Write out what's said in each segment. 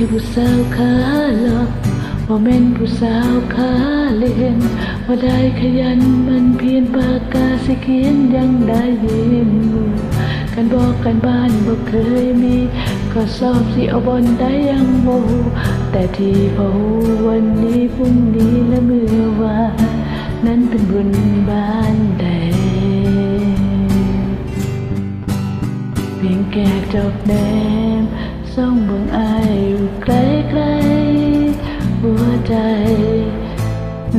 คือผู้สาวขาหลอกบ่แม่นผู้สาวขาเล่นบ่ได้ขยันมันเพียนปากกาสิเขียนยังได้ยินกูกันบอกกันบ้านบ่เคยมี ก็สอบสิเอาบนได้ยังบ่แต่ที่ผู้วันนี้พรุ่งนี้และเมื่อวานนั้นเป็นบุญบ้านใดเพียงแก่จบแดมส่องเบิ่งอา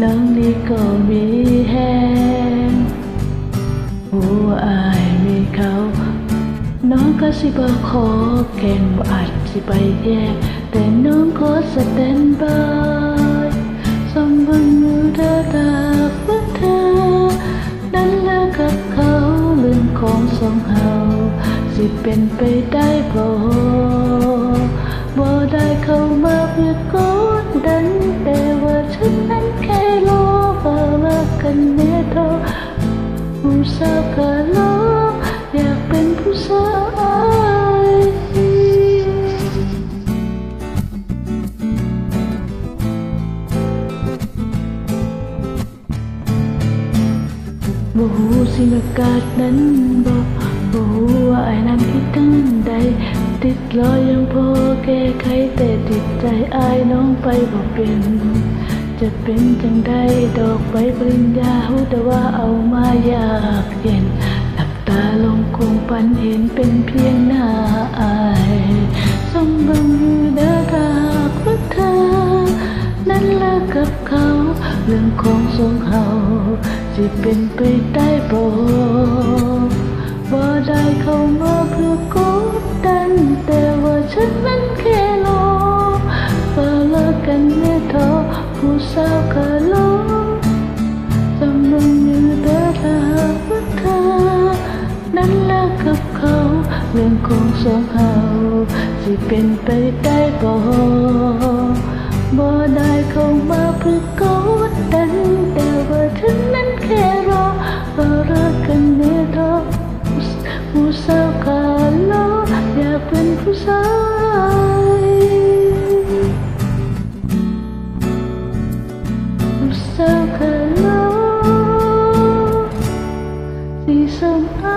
น้องนี้ก็มีแฮงหัวอายมีเขา น้องก็สิบ่ขอแกล้งบ่อาจสิไปแยกแต่น้องขอสแตนบายส่องเบิ่งมือเธอตาฟังเธอ นั้นแล้วกับเขาเรื่องของสองเฮาสิเป็นไปได้บ่ บ่ฮู้สิอากาศนั้นบ่บ่ฮู้ว่าไอ้นั้นคิดทั้งใด ติดรอยังพอแก้ไขแต่ติดใจอายน้องไปบ่เป็นจะเป็นจังใดดอกใบปริญญาฮู้แต่ว่าเอามายากเย็นหลับตาลงคงปันเห็นเป็นเพียงหน้าอายสมบังอยู่เด้อถ้าหากว่าเธอ นั้นเลิกกับเขา เรื่องของสองเฮาสิเป็นไปได้บ่บ่ได้เข้ามาเพื่อกดดัน แต่ว่าฉันนั้นแค่รอว่าเลิกกันแน่เทอผู้สาวก็ลงจำลงอยู่เด้อถ้าหากว่าเธอนั้นเลิกกับเขา เรื่องของสองเฮาสิเป็นไปได้บ่ 打可能一生爱